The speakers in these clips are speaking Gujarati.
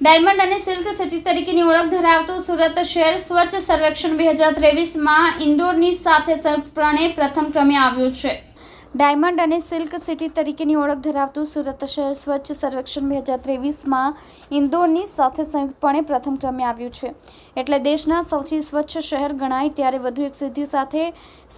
ડાયમંડ અને સિલ્ક સિટી તરીકેની ઓળખ ધરાવતું સુરત શહેર સ્વચ્છ સર્વેક્ષણ બે હજાર ત્રેવીસમાં ઇન્દોરની સાથે સંયુક્તપણે પ્રથમ ક્રમે આવ્યું છે. ડાયમંડ અને સિલ્ક સિટી તરીકેની ઓળખ ધરાવતું સુરત શહેર સ્વચ્છ સર્વેક્ષણ બે હજાર ત્રેવીસમાં ઇન્દોરની સાથે સંયુક્તપણે પ્રથમ ક્રમે આવ્યું છે. એટલે દેશના સૌથી સ્વચ્છ શહેર ગણાય ત્યારે વધુ એક સિદ્ધિ સાથે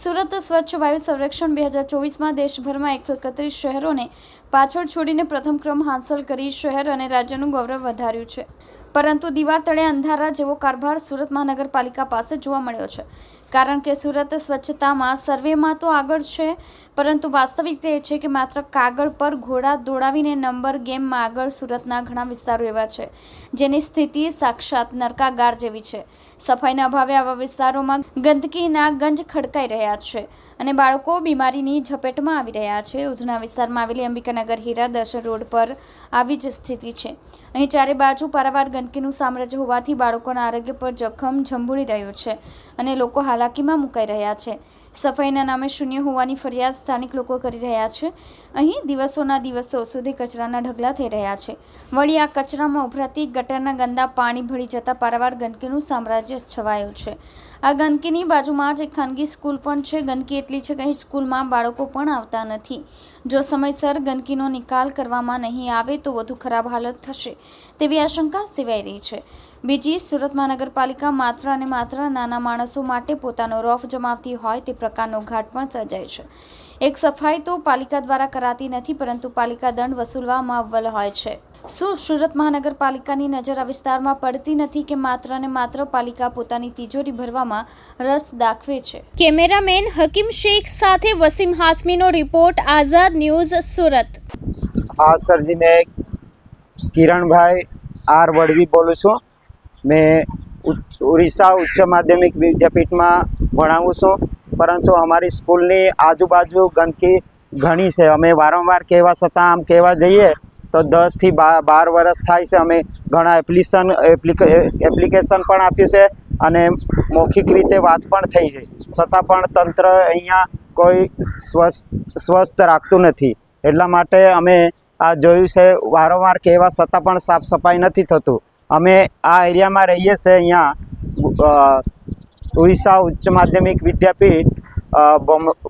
સુરત સ્વચ્છ વાયુ સંરક્ષણ બે હજાર ચોવીસમાં દેશભરમાં એકસો એકત્રીસ શહેરોને પાછળ છોડીને પ્રથમ ક્રમ હાંસલ કરી શહેર અને રાજ્યનું ગૌરવ વધાર્યું છે. પરંતુ દીવા તળે અંધારા જેવો કારભાર સુરત મહાનગરપાલિકા પાસે જોવા મળ્યો છે. કારણ કે સુરત સ્વચ્છતામાં સર્વેમાં તો આગળ છે, પરંતુ વાસ્તવિકતા એ છે કે માત્ર કાગળ પર ઘોડા દોડાવીને નંબર ગેમમાં આગળ સુરતના ઘણા વિસ્તારો એવા છે, જેની સ્થિતિ સાક્ષાત નરકાગાર જેવી છે. સફાઈના અભાવે આવા વિસ્તારોમાં ગંદકીના ગંજ ખડકાઈ રહ્યા છે અને બાળકો બીમારીની ઝપેટમાં આવી રહ્યા છે. ઉધના વિસ્તારમાં આવેલી અંબિકાનગર હીરા દર્શન રોડ પર આવી જ સ્થિતિ છે. અહીં ચારે બાજુ પારાવાર ગંદકીનું સામ્રાજ્ય હોવાથી બાળકોના આરોગ્ય પર જખમ ઝંભોળી રહ્યું છે અને લોકો હાલાકીમાં મુકાઈ રહ્યા છે. સફાઈના નામે શૂન્ય હોવાની ફરિયાદ સ્થાનિક લોકો કરી રહ્યા છે. અહીં દિવસોના દિવસો સુધી કચરાના ઢગલા થઈ રહ્યા છે. વળી આ કચરામાં ઉભરાતી ગટરના ગંદા પાણી ભળી જતા પારાવાર ગંદકીનું સામ્રાજ્ય છવાયું છે. આ ગંદકીની બાજુમાં જ એક ખાનગી સ્કૂલ પણ છે. ગંદકી એટલી છે કે અહીં સ્કૂલમાં બાળકો પણ આવતા નથી. જો સમયસર ગંદકીનો નિકાલ કરવામાં નહીં આવે તો વધુ ખરાબ હાલત થશે તેવી આશંકા સેવાઈ રહી છે. બીજી સુરત મહાનગરપાલિકા માત્ર અને માત્ર નાના માણસો માટે પોતાનો રોફ જમાવતી હોય તે પ્રકારનો ઘાટ પણ સર્જાય છે. એક સફાઈ તો પાલિકા દ્વારા કરાતી નથી પરંતુ પાલિકા દંડ વસૂલવામાં અવ્વલ હોય છે. શું સુરત મહાનગરપાલિકાની નજર આ વિસ્તારમાં પડતી નથી કે માત્ર અને માત્ર પાલિકા પોતાની તિજોરી ભરવામાં રસ દાખવે છે? કેમેરામેન હકીમ શેખ સાથે વસીમ હાસમીનો રિપોર્ટ આઝાદ ન્યૂઝ સુરત. હા સરજી મેં કિરણભાઈ આર વડવી બોલું છું. મેં ઉડીસા ઉચ્ચ માધ્યમિક વિદ્યાપીઠમાં ભણાવું છું, પરંતુ અમારી સ્કૂલની આજુબાજુ ગંદકી ઘણી છે. અમે વારંવાર કહેવા છતાં આમ કહેવા જઈએ તો દસથી બાર બાર વર્ષ થાય છે. અમે ઘણા એપ્લિકેશન એપ્લિકેશન પણ આપ્યું છે અને મૌખિક રીતે વાત પણ થઈ છે. છતાં પણ તંત્ર અહીંયા કોઈ સ્વસ્થ સ્વસ્થ રાખતું નથી. એટલા માટે અમે આ જોયું છે. વારંવાર કહેવા છતાં પણ સાફ સફાઈ નથી થતું. અમે આ એરિયામાં રહીએ છીએ અહીંયા ઉડીસા ઉચ્ચ માધ્યમિક વિદ્યાપીઠ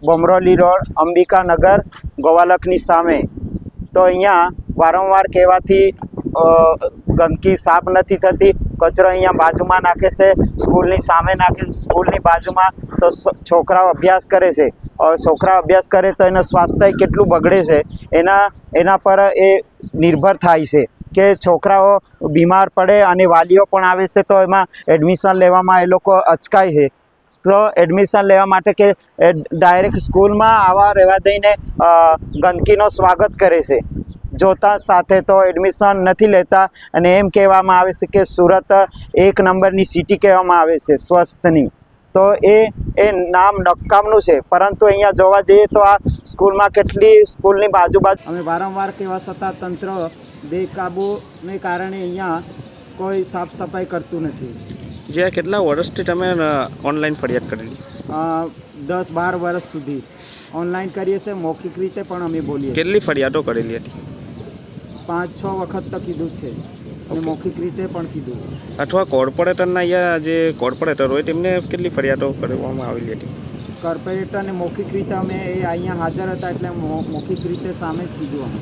બમરોલી રોડ અંબિકાનગર ગોવાલકની સામે. તો અહીંયા વારંવાર કહેવાથી ગંદકી સાફ નથી થતી, કચરો અહીંયા બાજુમાં નાખે છે, સ્કૂલની સામે નાખે છે, સ્કૂલની બાજુમાં તો છોકરાઓ અભ્યાસ કરે છે. છોકરાઓ અભ્યાસ કરે તો એનું સ્વાસ્થ્ય કેટલું બગડે છે, એના એના પર એ નિર્ભર થાય છે. કે છોકરાઓ બીમાર પડે અને વાલીઓ પણ આવે છે, તો એમાં એડમિશન લેવામાં એ લોકો અચકાય છે. તો એડમિશન લેવા માટે કે ડાયરેક્ટ સ્કૂલમાં આવા રહેવા દઈને ગંદકીનો સ્વાગત કરે છે. જોતા સાથે તો એડમિશન નથી લેતા અને એમ કહેવામાં આવે છે કે સુરત એક નંબરની સિટી કહેવામાં આવે છે સ્વસ્થની તો એ એ નામ નકામનું છે. પરંતુ અહીંયા જોવા જઈએ તો આ સ્કૂલમાં કેટલી સ્કૂલની બાજુ બાજુ અમે વારંવાર કહેવા છતાં તંત્ર બેકાબૂને કારણે અહીંયા કોઈ સાફ સફાઈ કરતું નથી. જે કેટલા વર્ષથી તમે ઓનલાઈન ફરિયાદ કરેલી? દસ બાર વર્ષ સુધી. ઓનલાઈન કરીએ છીએ મૌખિક રીતે પણ અમે બોલીએ કેટલી ફરિયાદો કરેલી હતી? પાંચ છ વખત તો કીધું છે. અને મૌખિક રીતે પણ કીધું. અથવા કોર્પોરેટરના અહીંયા જે કોર્પોરેટર હોય તેમને કેટલી ફરિયાદો કરવામાં આવેલી હતી? કોર્પોરેટરને મૌખિક રીતે અમે એ અહીંયા હાજર હતા એટલે મૌખિક રીતે સામે જ કીધું અમે.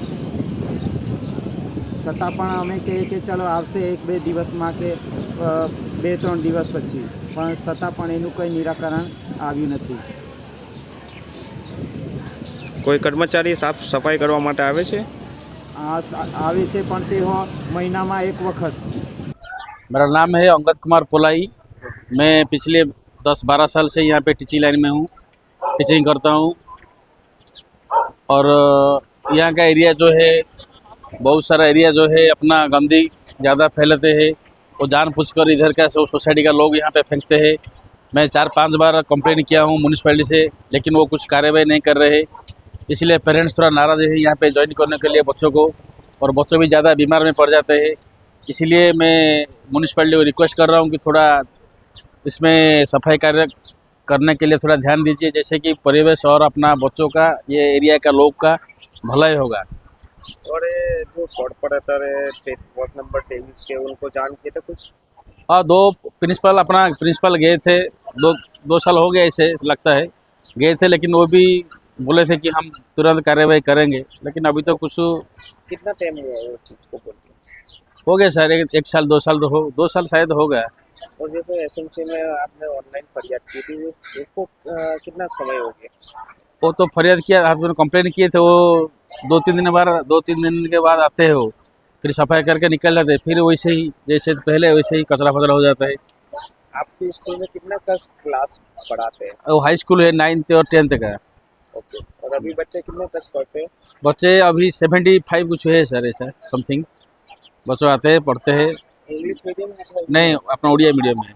છતાં પણ અમે કહીએ કે ચલો આવશે એક બે દિવસમાં કે બે ત્રણ દિવસ પછી. પણ છતાં પણ એનું કંઈ નિરાકરણ આવ્યું નથી. કોઈ કર્મચારી સાફ સફાઈ કરવા માટે આવે છે? આવે છે પણ તે હો મહિનામાં એક વખત मेरा नाम है अंगद कुमार पोलाई मैं पिछले दस बारह साल से यहाँ पे टीचिंग लाइन में हूँ टीचिंग करता हूँ और अ, यहाँ का एरिया जो है बहुत सारा एरिया जो है अपना गंदगी ज़्यादा फैलाते हैं वो जानबूझकर इधर का सो- सोसाइटी का लोग यहाँ पे फेंकते हैं मैं चार पांच बार कंप्लेन किया हूँ म्यूनसिपैलिटी से लेकिन वो कुछ कार्रवाई नहीं कर रहे इसलिए पेरेंट्स थोड़ा नाराज़ है यहाँ पे ज्वाइन करने के लिए बच्चों को और बच्चों भी ज़्यादा बीमार में पड़ जाते हैं। इसलिए मैं म्यूनसिपैलिटी को रिक्वेस्ट कर रहा हूँ कि थोड़ा इसमें सफ़ाई कार्य करने के लिए थोड़ा ध्यान दीजिए जैसे कि परिवेश और अपना बच्चों का ये एरिया का लोग का भलाई होगा। और जो कॉर्पोरेटर है वार्ड नंबर तेईस के उनको जान किए थे कुछ? हाँ दो प्रिंसिपल अपना प्रिंसिपल गए थे दो दो साल हो गए ऐसे लगता है। गए थे लेकिन वो भी बोले थे कि हम तुरंत कार्रवाई करेंगे लेकिन अभी तो कुछ कितना टाइम हुआ वो चीज़ को बोलते हो गया सर एक, एक साल दो साल तो हो दो साल शायद हो गया। और जैसे एसएमसी में आपने ऑनलाइन फरियाद की थी उसको कितना समय हो गया? वो तो फरियाद किया आपने कंप्लेन किए थे वो दो तीन दिन बाद दो तीन दिन के बाद आते हो फिर सफ़ाई करके निकल जाते हैं फिर वैसे ही जैसे पहले वैसे ही कचरा फचरा हो जाता है। आपके स्कूल में कितना क्लास पढ़ाते हैं? वो हाई स्कूल है नाइन्थ और टेंथ का। ओके और अभी बच्चे कितने तक पढ़ते हैं बच्चे अभी सेवेंटी फाइव कुछ है सर ऐसा समथिंग बच्चों आते हैं पढ़ते हैं इंग्लिश मीडियम है नहीं अपना उड़िया मीडियम में